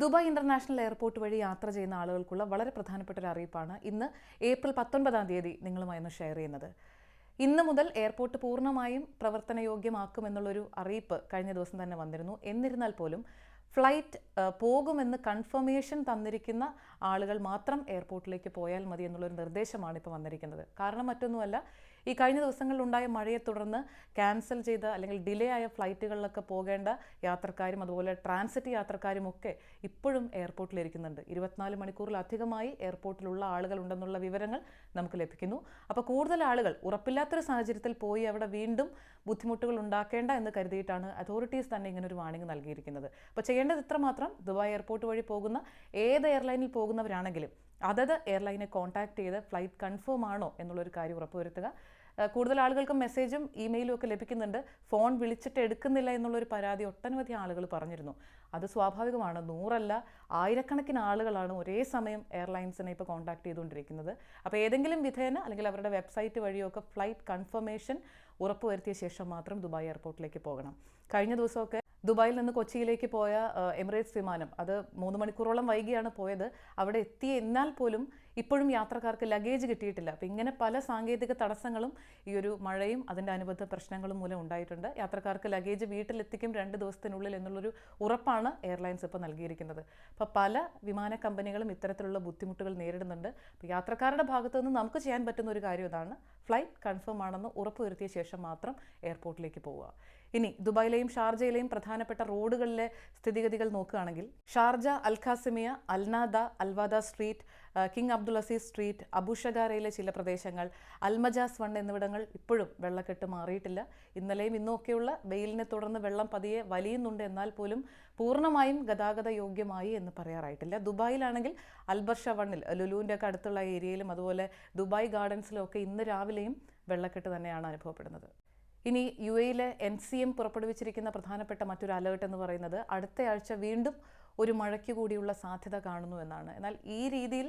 Dubai international airport വഴി യാത്ര ചെയ്യുന്ന ആളുകൾക്കുള്ള വളരെ പ്രധാനപ്പെട്ട ഒരു അറിയിപ്പാണ് ഇന്ന് ഏപ്രിൽ പത്തൊൻപതാം തീയതി നിങ്ങളുമായി ഒന്ന് ഷെയർ ചെയ്യുന്നത്. ഇന്ന് മുതൽ എയർപോർട്ട് പൂർണമായും പ്രവർത്തനയോഗ്യമാക്കുമെന്നുള്ളൊരു അറിയിപ്പ് കഴിഞ്ഞ ദിവസം തന്നെ വന്നിരുന്നു. എന്നിരുന്നാൽ പോലും ഫ്ലൈറ്റ് പോകുമെന്ന് കൺഫർമേഷൻ തന്നിരിക്കുന്ന ആളുകൾ മാത്രം എയർപോർട്ടിലേക്ക് പോയാൽ മതി എന്നുള്ളൊരു നിർദ്ദേശമാണ് ഇപ്പോൾ വന്നിരിക്കുന്നത്. കാരണം മറ്റൊന്നുമല്ല ഈ കഴിഞ്ഞ ദിവസങ്ങളിലുണ്ടായ മഴയെ തുടർന്ന് ക്യാൻസൽ ചെയ്ത അല്ലെങ്കിൽ ഡിലേ ആയ ഫ്ലൈറ്റുകളിലൊക്കെ പോകേണ്ട യാത്രക്കാരും അതുപോലെ ട്രാൻസിറ്റ് യാത്രക്കാരും ഒക്കെ ഇപ്പോഴും എയർപോർട്ടിൽ ഇരിക്കുന്നുണ്ട് ഇരുപത്തിനാല് മണിക്കൂറിലധികമായി എയർപോർട്ടിലുള്ള ആളുകൾ ഉണ്ടെന്നുള്ള വിവരങ്ങൾ നമുക്ക് ലഭിക്കുന്നു. അപ്പോൾ കൂടുതൽ ആളുകൾ ഉറപ്പില്ലാത്തൊരു സാഹചര്യത്തിൽ പോയി അവിടെ വീണ്ടും ബുദ്ധിമുട്ടുകൾ ഉണ്ടാക്കേണ്ട എന്ന് കരുതിയിട്ടാണ് അതോറിറ്റീസ് തന്നെ ഇങ്ങനെ ഒരു വാണിംഗ് നൽകിയിരിക്കുന്നത്. അപ്പോൾ ചെയ്യേണ്ടത് ഇത്രമാത്രം. ദുബായ് എയർപോർട്ട് വഴി പോകുന്ന ഏത് എയർലൈനിൽ പോകുന്നവരാണെങ്കിലും അതത് എയർലൈനെ കോൺടാക്ട് ചെയ്ത് ഫ്ലൈറ്റ് കൺഫേം ആണോ എന്നുള്ളൊരു കാര്യം ഉറപ്പുവരുത്തുക. കൂടുതൽ ആളുകൾക്കും മെസ്സേജും ഇമെയിലും ഒക്കെ ലഭിക്കുന്നുണ്ട്. ഫോൺ വിളിച്ചിട്ട് എടുക്കുന്നില്ല എന്നുള്ളൊരു പരാതി ഒട്ടനവധി ആളുകൾ പറഞ്ഞിരുന്നു. അത് സ്വാഭാവികമാണ്. നൂറല്ല ആയിരക്കണക്കിന് ആളുകളാണ് ഒരേ സമയം എയർലൈൻസിനെ ഇപ്പോൾ കോൺടാക്ട് ചെയ്തുകൊണ്ടിരിക്കുന്നത്. അപ്പോൾ ഏതെങ്കിലും വിധേന അല്ലെങ്കിൽ അവരുടെ വെബ്സൈറ്റ് വഴിയോ ഒക്കെ ഫ്ലൈറ്റ് കൺഫർമേഷൻ ഉറപ്പുവരുത്തിയ ശേഷം മാത്രം ദുബായ് എയർപോർട്ടിലേക്ക് പോകണം. കഴിഞ്ഞ ദിവസമൊക്കെ ദുബായിൽ നിന്ന് കൊച്ചിയിലേക്ക് പോയ എമിറേറ്റ്സ് വിമാനം അത് മൂന്ന് മണിക്കൂറോളം വൈകിയാണ് പോയത്. അവിടെ എത്തി എന്നാൽ പോലും ഇപ്പോഴും യാത്രക്കാർക്ക് ലഗേജ് കിട്ടിയിട്ടില്ല. അപ്പോൾ ഇങ്ങനെ പല സാങ്കേതിക തടസ്സങ്ങളും ഈ ഒരു മഴയും അതിന്റെ അനുബന്ധ പ്രശ്നങ്ങളും മൂലം ഉണ്ടായിട്ടുണ്ട്. യാത്രക്കാർക്ക് ലഗേജ് വീട്ടിലെത്തിക്കും രണ്ട് ദിവസത്തിനുള്ളിൽ എന്നുള്ളൊരു ഉറപ്പാണ് എയർലൈൻസ് ഇപ്പോൾ നൽകിയിരിക്കുന്നത്. അപ്പോൾ പല വിമാന കമ്പനികളും ഇത്തരത്തിലുള്ള ബുദ്ധിമുട്ടുകൾ നേരിടുന്നുണ്ട്. അപ്പോൾ യാത്രക്കാരുടെ ഭാഗത്തു നിന്ന് നമുക്ക് ചെയ്യാൻ പറ്റുന്ന ഒരു കാര്യം ഇതാണ്. ഫ്ലൈറ്റ് കൺഫേം ആണെന്ന് ഉറപ്പുവരുത്തിയ ശേഷം മാത്രം എയർപോർട്ടിലേക്ക് പോവുക. ഇനി ദുബായിലെയും ഷാർജയിലെയും പ്രധാനപ്പെട്ട റോഡുകളിലെ സ്ഥിതിഗതികൾ നോക്കുകയാണെങ്കിൽ Sharjah Al Qasimia Al Nahda Al Wahda street King Abdul Aziz street അബുഷഗാരയിലെ ചില പ്രദേശങ്ങൾ അൽമജാസ് വൺ എന്നിവിടങ്ങൾ ഇപ്പോഴും വെള്ളക്കെട്ട് മാറിയിട്ടില്ല. ഇന്നലെയും ഇന്നുമൊക്കെയുള്ള വെയിലിനെ തുടർന്ന് വെള്ളം പതിയെ വലിയുന്നുണ്ട്. എന്നാൽ പോലും പൂർണമായും ഗതാഗത യോഗ്യമായി എന്ന് പറയാറായിട്ടില്ല. ദുബായിലാണെങ്കിൽ അൽബർഷ വണ്ണിൽ ലുലുവിന്റെ ഒക്കെ അടുത്തുള്ള ഏരിയയിലും അതുപോലെ ദുബായ് ഗാർഡൻസിലും ഒക്കെ ഇന്ന് രാവിലെയും വെള്ളക്കെട്ട് തന്നെയാണ് അനുഭവപ്പെടുന്നത്. ഇനി യു എയിലെ എൻ സി എം പുറപ്പെടുവിച്ചിരിക്കുന്ന പ്രധാനപ്പെട്ട മറ്റൊരു അലേർട്ട് എന്ന് പറയുന്നത് അടുത്തയാഴ്ച വീണ്ടും ഒരു മഴയ്ക്ക് കൂടിയുള്ള സാധ്യത കാണുന്നു എന്നാണ്. എന്നാൽ ഈ രീതിയിൽ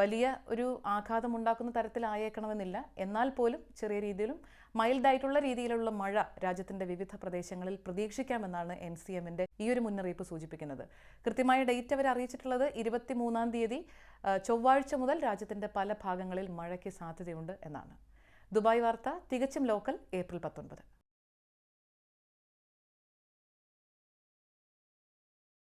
വലിയ ഒരു ആഘാതമുണ്ടാക്കുന്ന തരത്തിലായേക്കണമെന്നില്ല. എന്നാൽ പോലും ചെറിയ രീതിയിലും മൈൽഡായിട്ടുള്ള രീതിയിലുള്ള മഴ രാജ്യത്തിന്റെ വിവിധ പ്രദേശങ്ങളിൽ പ്രതീക്ഷിക്കാമെന്നാണ് എൻ സി എമ്മിന്റെ ഈ ഒരു മുന്നറിയിപ്പ് സൂചിപ്പിക്കുന്നത്. കൃത്യമായ ഡേറ്റ് അവർ അറിയിച്ചിട്ടുള്ളത് ഇരുപത്തി മൂന്നാം തീയതി ചൊവ്വാഴ്ച മുതൽ രാജ്യത്തിന്റെ പല ഭാഗങ്ങളിൽ മഴയ്ക്ക് സാധ്യതയുണ്ട് എന്നാണ്. ദുബായ് വാർത്ത തികച്ചും ലോക്കൽ ഏപ്രിൽ പത്തൊൻപത്.